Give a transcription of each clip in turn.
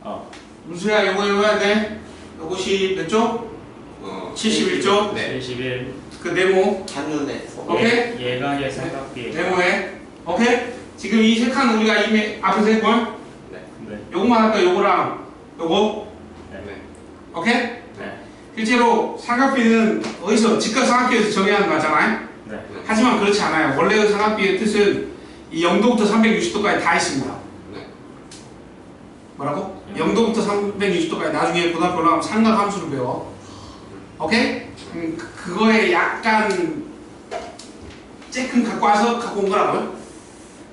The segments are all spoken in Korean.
어. 문수야 요거 외워야 돼. 요것이 몇 조? 어, 71조? 네. 71. 그 네모. 한눈에서 오케이? 예, 예각의 삼각비. 네모에. 오케이? 지금 이 세 칸 우리가 이미 앞에서 했걸? 네. 요것만 할까 요거랑 요거. 네. 오케이? 네. 실제로 삼각비는 어디서 직각 삼각비에서 정의하는 거잖아요. 네. 하지만 그렇지 않아요. 원래 의 삼각비의 뜻은 이 0도부터 360도까지 다 있습니다. 네. 뭐라고? 0도부터 360도까지 나중에 고등학교 올라가면 삼각함수를 배워. 오케이? 음, 그- 그거에 약간 쬐끔 갖고 와서 갖고 온 거라고요?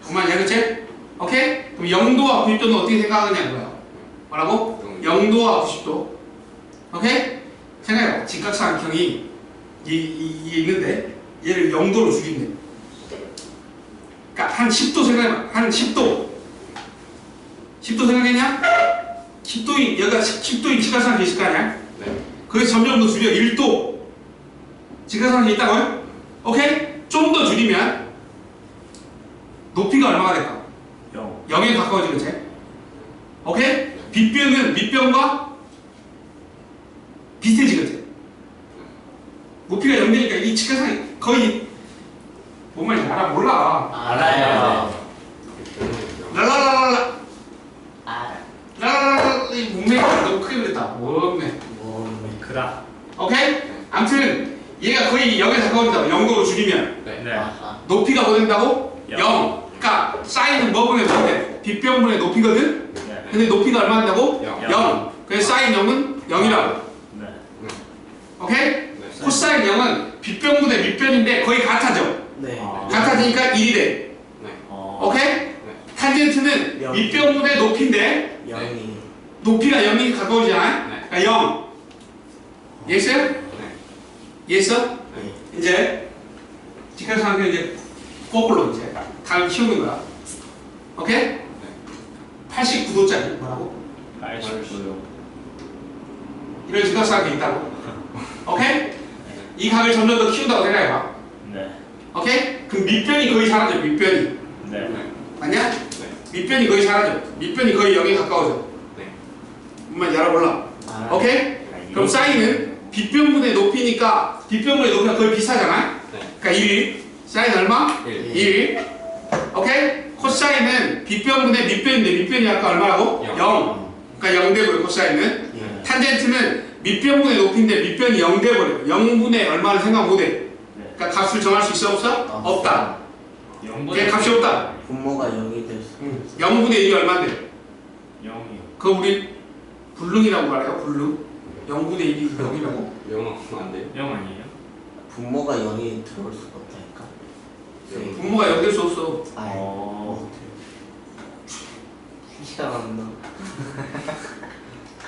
정말 그렇지? 오케이? 그럼 0도와 90도는 어떻게 생각하느냐 이거야. 뭐라고? 0도와 90도. 오케이? 생각해봐. 직각삼각형이 이게 있는데 얘를 0도로 줄인대. 그러니까 한 10도 생각해봐. 한 10도. 10도 생각했냐? 10도인 여기가 10, 도인 직각삼각형이 있을 거 아니야? 네. 거기서 점점 더 줄여 1도. 직각삼각형이 있다고요? 오케이? 좀 더 줄이면 높이가 얼마가 될까? 0. 0에 가까워지겠지? 오케이? 빗변은 밑변과 비슷해지겠지? 높이가 0되니까 이 직각상이 거의 뭔 말인지 알아? 몰라 알아요. 랄랄랄랄라 알아 랄랄랄라 이 문맥이 너무 크게 그랬다 문맥 뭐 크다. 오케이? 아무튼 얘가 거의 0에 가까워진다고 0도로 줄이면 네. 네. 아하 높이가 뭐 된다고? 영. 0 그러니까 사인은 뭐 분의 뭐인데 빗변분의 높이거든? 네. 근데 높이가 얼마 된다고? 영. 0 그래서 사인 0은 0이라고 네. 오케이? 네. 코사인 0은 빗변분의 밑변인데 거의 같아져 네 아. 같아지니까 1이 돼 어. 오케이? 탄젠트는 영. 밑변분의 높이인데 영이 높이가 0이 가까워지잖아 네. 그러니까 0 이해했어요? 네. 이해했어? 네 이제 직각삼각형 이제 거꾸로 이제 다 키우는 거야 오케이? 89도짜리 뭐라고? 89요. 이런 직각삼각형이 있다고 오케이? 이 각을 점점 더 키운다고 생각해봐 네. 오케이? 그럼 밑변이 거의 사라져 밑변이 네. 네. 맞냐? 네. 밑변이 거의 사라져 밑변이 거의 0에 가까워져 네. 알아 몰라 알아 오케이? 아, 그럼 사인은 빗변분의 높이니까 빗변분의 높이가 거의 비슷하잖아 네. 그러니까 1 사인 얼마? 1. 1 오케이? 코사인은 빗변분의 밑변인데 밑변이 아까 얼마라고? 영. 0 그러니까 0 돼버려 코사인은 예 탄젠트는 밑변분의 높이인데 밑변이 0 돼버려 0분의 얼마를 생각 못해 네. 그러니까 값을 정할 수 있어 없어? 없다 걔 값이 없다 분모가 영이 될수 0분의 1이 얼마인데? 0이요. 그거 우리 불능이라고 말해요 불능 0분의 1이 0이라고 영어 안 돼요? 0 아니에요? 분모가 영이 들어올 수가 없다니까 네. 분모가 0될수 없어 아 어. 희한한 놈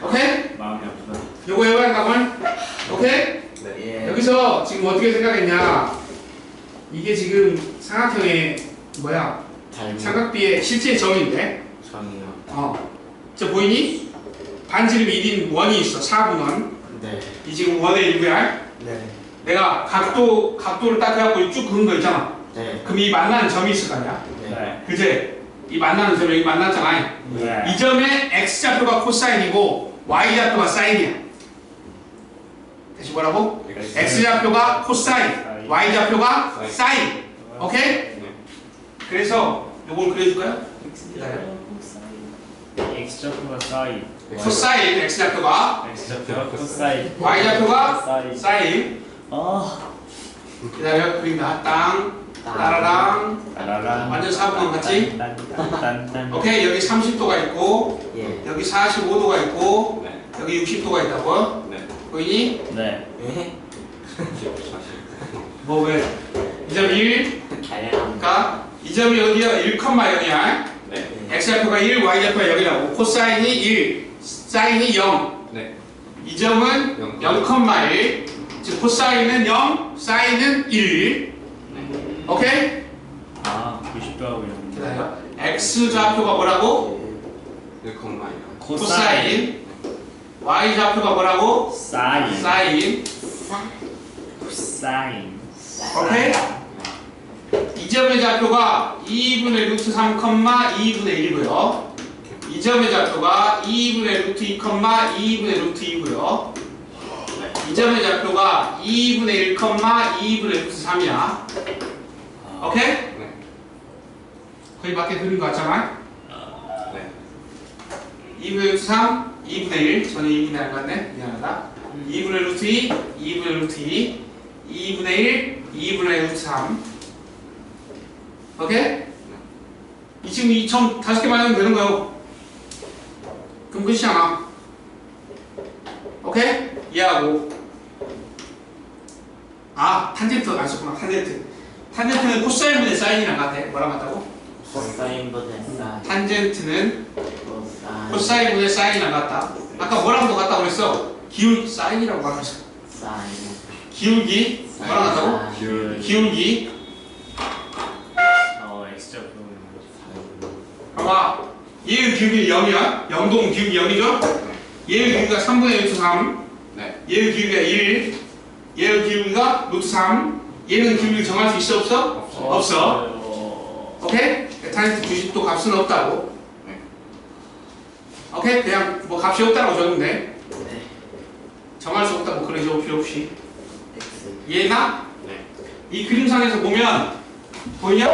오케이? 마음이 아프다. 요거 해봐야 가만 오케이? 네. 예 여기서 지금 어떻게 생각했냐 이게 지금 삼각형의 뭐야 삼각비의 실제 점인데 정이요 어. 저 보이니? 반지름 1인 원이 있어 4분원 네 이 지금 원의 일부야 네. 내가 각도 각도를 딱 해갖고 쭉 그은 거 있잖아 네. 그럼 이 만나는 점이 있을 거 아니야 네. 네. 그제? 이 만나는 점이 여기 만났잖아 네. 이 점의 x좌표가 코사인이고 y좌표가 사인이야 다시 뭐라고? x좌표가 코사인 y좌표가 사인 오케이? 네. 그래서 요걸 그려줄까요? X좌표가 사인. 코사인 x좌표가 X좌표가 코사인. y좌표가 사인. 사인 아. 기다려 그린다 땅 따라랑 따라란. 완전 같지? 딴딴딴. 오케이 여기 30도가 있고 예. 여기 45도가 있고 네. 여기 60도가 있다고 네. 보이니? 네. 예? 40. 뭐 왜? 이점 1, 다양한 그러니까 이 점이 어디야? 1, 0이야 네. x좌표가 1, y좌표가 0이라고 코사인이 1, 사인이 0 네. 이 점은 0, 0,1 즉 코사인은 0, 사인은 1 오케이? 아, 90도하고 0. 기다려 x좌표가 뭐라고? 1컴마이요. 코사인 y좌표가 뭐라고? 사인. 사인 사인. 오케이? 이 점의 좌표가 2분의 루트 3, 2분의 1이고요 이 점의 좌표가 2분의 루트 2, 2분의 루트 2고요. 이 점의 좌표가 2분의 1, 2분의 루트 3이야. 아, 오케이? 네. 거의 밖에 그린 거 같잖아. 네. 2분의 루트 3, 2분의 1. 전에 2분의 1 같네. 미안하다. 2분의 루트 2, 2분의 루트 2, 2분의 1, 2분의 루트 3. 오케이? 이 지금 이점 다섯 개 맞으면 되는 거요. 그럼 끝이잖아. 오케이? 이해하고. 아, 탄젠트 안 썼구나. 탄젠트. 탄젠트는 코사인분의 사인이랑 같아. 뭐랑 같다고? 코사인분의 사인 탄젠트는 코사인 코사인분의 사인이랑 같다. 아까 뭐랑 더 같다고 그랬어? 기울 사인이라고 말했어. 사인 기울기 뭐랑 같다고? 기울기. 기울기. 어 X자 표현이 봐봐. 기울기 0이야. 영동 기울기 0이죠? 얘의 기울기가 3분의 루트 3. 네. 얘의 기울기가 1. 얘의 기울기가 루트 3. 얘는 기울기 정할 수 있어 없어? 없어. 없어. 어, 오케이? 탄젠트 90도 값은 없다고. 네. 오케이? 그냥 뭐 값이 없다고 적는데 네 정할 수 없다고 그래 적을 필요 없이. X 얘나 네. 이 그림상에서 보면 보이냐?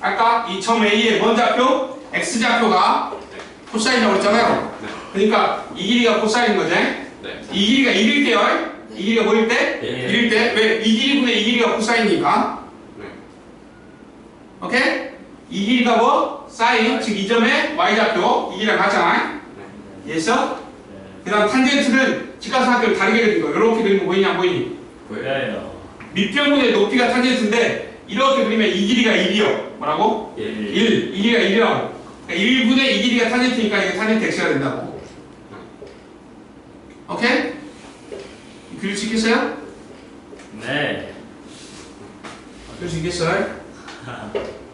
아까 이 점 A의 먼 좌표 x 좌표가 네. 코사인이라고 했잖아요. 네. 그러니까 이 길이가 코사인인 거지. 네. 이 길이가 1일 때요. 이 길이가 뭐일 때? 예. 1일 때. 왜? 이 길이분의 이 길이가 코사인이니까. 네. 오케이? 이 길이가 뭐? 사인. 즉 이 점의 y좌표. 이 길이랑 같잖아. 네. 이해했어? 네. 그 다음 탄젠트는 직각삼각형을 다르게 그린 거. 이렇게 그리는 거 보이냐 안 보이니? 보여요. 밑변분의 높이가 탄젠트인데 이렇게 그리면 이 길이가 1이요. 뭐라고? 1 1. 이 길이가 1이라고. 그러니까 1분의 이 길이가 탄젠트니까 이게 탄젠트 x가 된다고. 오케이? 수 있겠어요? 네. 수 있겠어요?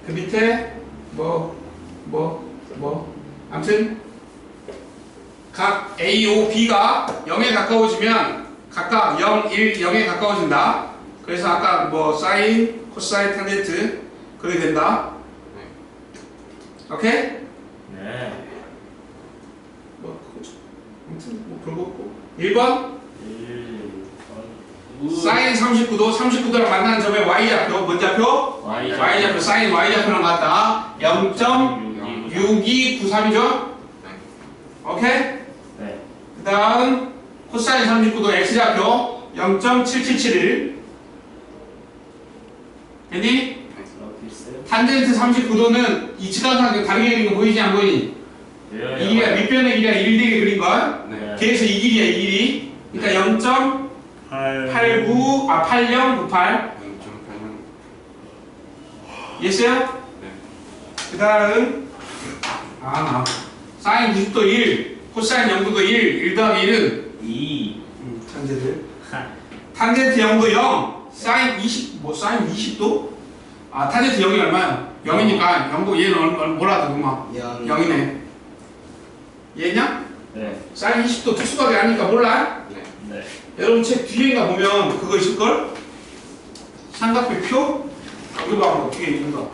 그 밑에 뭐, 뭐, 뭐. 아무튼 각 A, O, B가 0에 가까워지면 각각 0, 1, 0에 가까워진다. 그래서 아까 뭐 사인, 코사인, 탄젠트 그렇게 된다. 오케이? 네. 뭐 그거죠. 아무튼 뭐 별거 없고 1번 1 사인 39도 39도랑 만나는 점의 y좌표 뭔 좌표? Y y좌표 사인 y좌표랑 같다 0.6293이죠? 오케이? 네. 그 다음 코사인 39도 x좌표 0.7771 됐니? 있어요. 탄젠트 39도는 이 직각삼각형 다르게 그린 거 보이지 안 보이니? 보여요. 이 길이가 밑변의 길이가 1 되게 그린 거야 네. 걔에서 이 길이야 이 길이 그러니까 0. 89, 아 8098 0.8만. 이해했어요? 네. 그 다음 아 나. 사인 90도 1 코사인 0도도 1 1 더하기 1은 2 음, 탄젠트 탄젠트 0도 0 사인 20, 뭐 사인 20도? 아 탄젠트 0이 얼마야? 0이니까 0도 얘는 얼- 얼- 뭐라 0 0이네 이해했냐? 네. 사인 20도 특수하게 하니까 몰라? 네. 네. 여러분 책 뒤에인가 보면 그거 있을걸? 삼각표 표? 여기 봐, 뭐 뒤에 있는 거.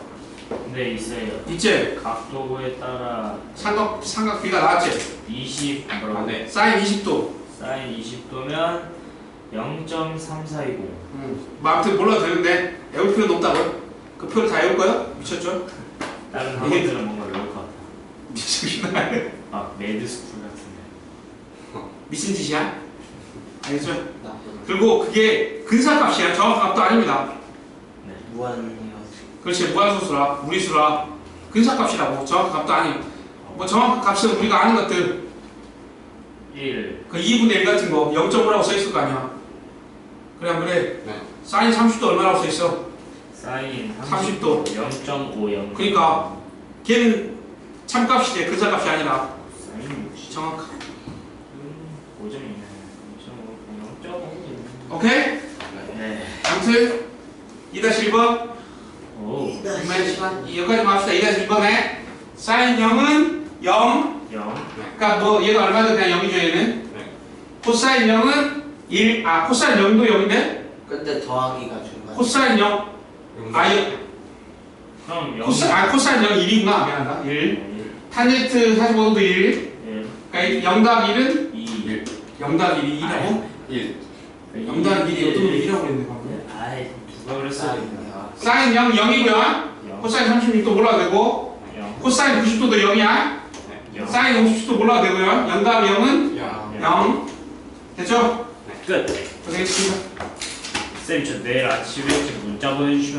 네 있어요. 있지? 각도에 따라 삼각, 삼각비가 나왔지? 20 아? 네. 사인 20도. 사인 20도면 0.3420. 음. 뭐 아무튼 몰라도 되는데 외울 필요는 없다고요? 그 표를 다 외울 거야? 미쳤죠? 다른 학원들은 뭔가 외울 것 같아. 미치겠나? 막 매드스쿨 같은데. 미친 짓이야? 알겠죠? 그리고 그게 근사값이야. 정확한 값도 아닙니다. 네. 무한이어서 그렇지. 무한소수라, 무리수라. 근사값이라고. 정확한 값도 아니고. 뭐 정확한 값은 우리가 아는 것들. 1 그 2분의 1 같은 거 0.5라고 써 있을 거 아니야. 그래 안 그래? 네. 사인 30도 얼마라고 써 있어? 사인 30 도. 0.50. 그러니까 걔는 참값이지 근사값이 아니라 사인 60. 5점이네. 0.5. 0.5. 오케이? 네. 아무튼 2-1번 오. 여기까지만 합시다. 2-1번에 사인 0은 0 0. 그러니까 뭐 얘가 얼마든 그냥 0이죠 얘는 네. 코사인 0은 1, 아 코사인 0도 0인데 근데 더하기가 중간 코사인 0 아, 이- 네. 그럼 0. 코사, 아 코사인 0 1이구나 미안하다 1 1. 탄젠트 45도도 1 1, 그러니까 0 더하기 1은 2, 0 더하기 1이 2라고? 1 0 더하기 1이 어떤 놈이 2라고 그랬네 방금? 아이, 누가 그랬어? 사인 0 0이고요 0, 코사인 36도 몰라도 되고. 0, 코사인 90도도 0이야? 0. 사인 50도 몰라도 되고요. 0 더하기 0은 야0 됐죠? 끝. 고생했습니다. 쌤, 저 내일 아침에 문자 보내주시면